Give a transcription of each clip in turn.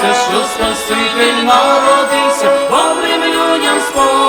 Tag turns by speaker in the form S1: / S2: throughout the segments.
S1: появився, що Спаситель народився, добрим людям сповіщав.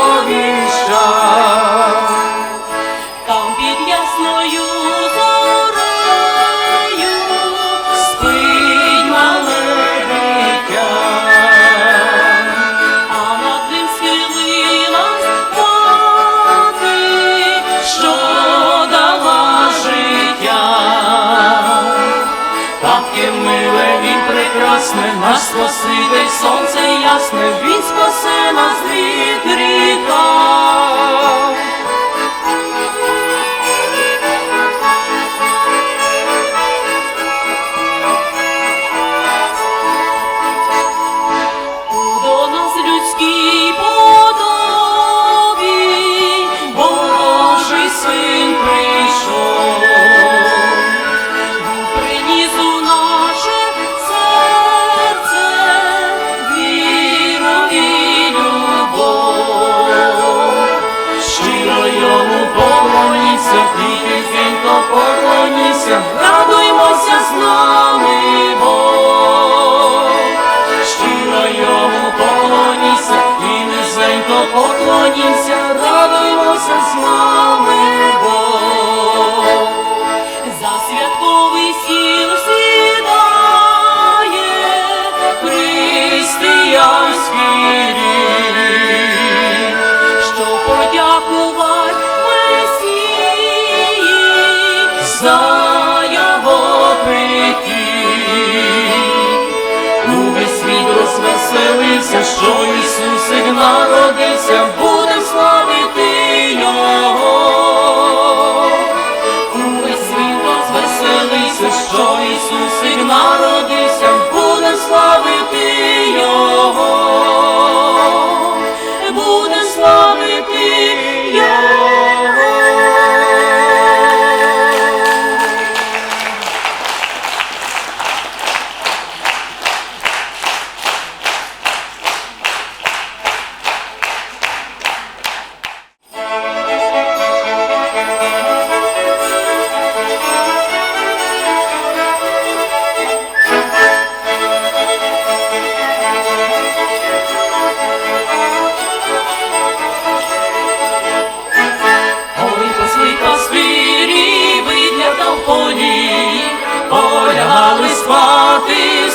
S1: Поклоніться, радуймося з нами Бог. Щиро йому поклоніться, і низенько поклонімся, радуймося з нами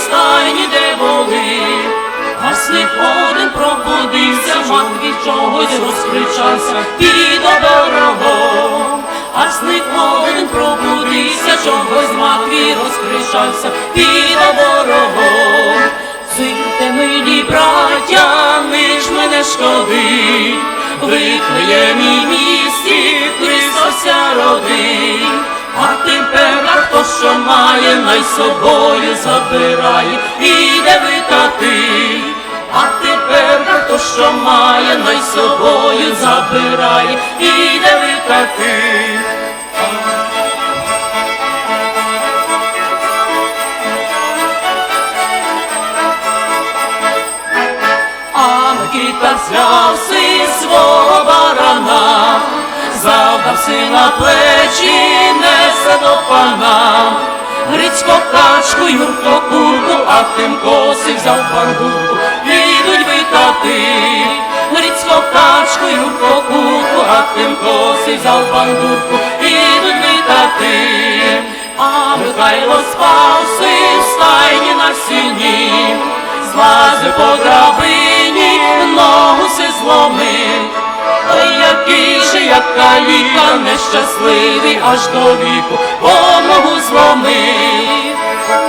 S1: стайні, де були. Гасник один пробудився, мат від чогось розкричався, і до дорого. Гасник один пробудився, чогось матвій розкричався, і до дорого. Ците, милі браття, ми ж мене шкоди, Витлеємі місті Христося роди, а тепер хто що має, най собою забирає, іде витати, а тепер хто що має, най собою забирає, іде витати. А Микита взяв си свого барана, завдав си на плечі, до пана. Грицько качку, Юрко курку, а тим коси взяв бандурку, підуть витати. Грицько качку, Юрко курку, а тим коси взяв бандурку, підуть витати. А Михайло спав си в стайні на сіні, злазив по драбині, ногу се зломив. Ой, який же, як каліка, нещасливий аж до віку, бо ногу зломив.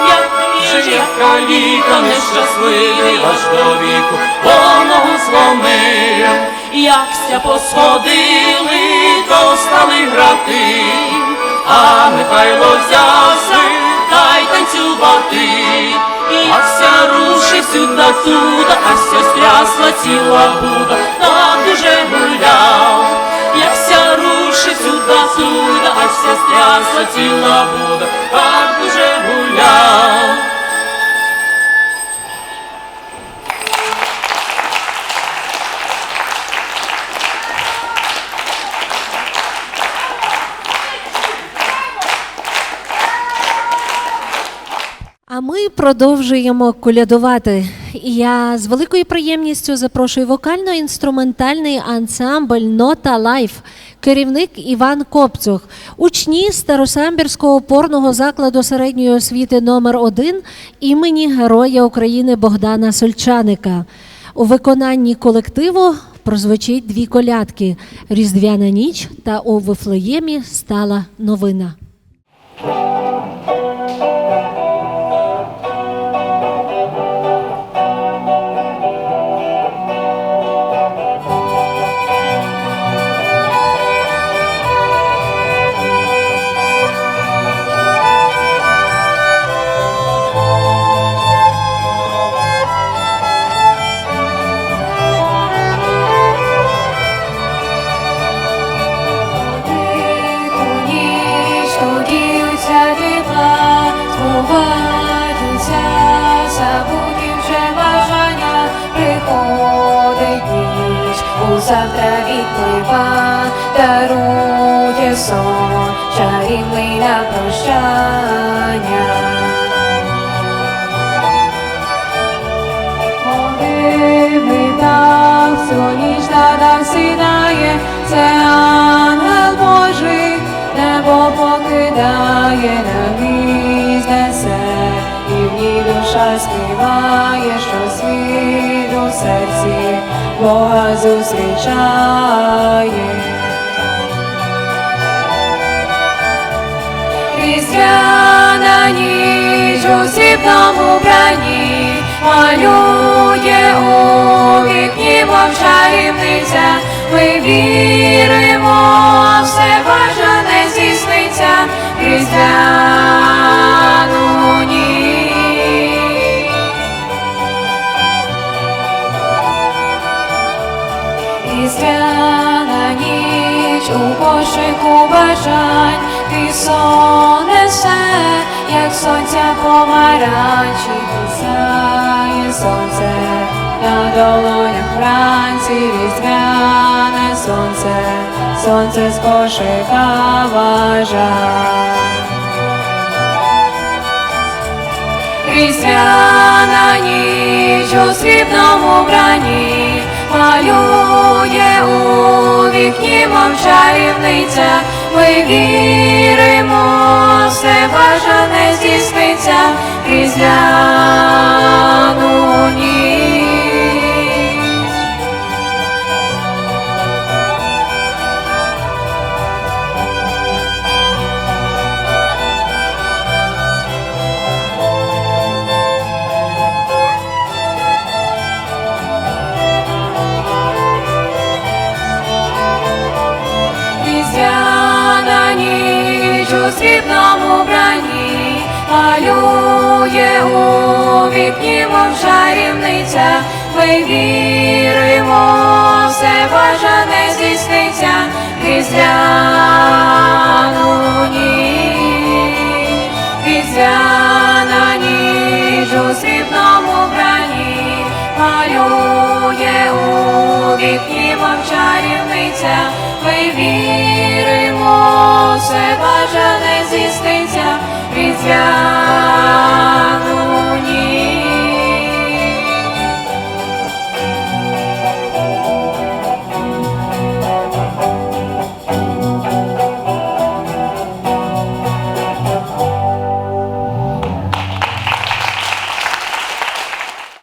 S1: Який же, як каліка, нещасливий аж до віку, бо ногу зломив. Якся посходили, то стали грати, а Михайло взявся, та й танцювати. Ася рушив сюди сюди, Ася стрясла ціла буда, уже гуляв, як ся руши сюда, сюда, аж вся стрясла ціла буде, так уже гуляв.
S2: А ми продовжуємо колядувати. І я з великою приємністю запрошую вокально-інструментальний ансамбль Нота Лайф, керівник Іван Копцух, учні Старосамбірського опорного закладу середньої освіти номер 1 імені Героя України Богдана Сольчаника. У виконанні колективу прозвучить дві колядки: Різдвяна ніч та у Вифлеємі стала новина.
S3: Завтра відплива, дарує сон, чарівний на прощання. Молитвий так, ніч над сідає, це ангел Божий, небо покидає, на несе, і в ній душа співає, що світ у серці Бога зустрічає. Різдвяна ніч у срібному бранні малює у вікні мов чарівниця. Ми віримо, все бажане здійсниться сонця помаранчі, сяє сонце, на долонях вранці різдвяне сонце, сонце з кошика бажань. Різдвяна ніч у срібному бранні малює у вікні мов чарівниця. Ми віримо, все бажане здійсниться різдвяну ніч. У срібному бранні малює у вікні, мов чарівниця. Ми віримо, все бажане здійсниться Різдвяну ніч. Різдвяна ніч у срібному бранні малює у вікні, мов чарівниця. Ми віримо, все бажане зіститься від свят.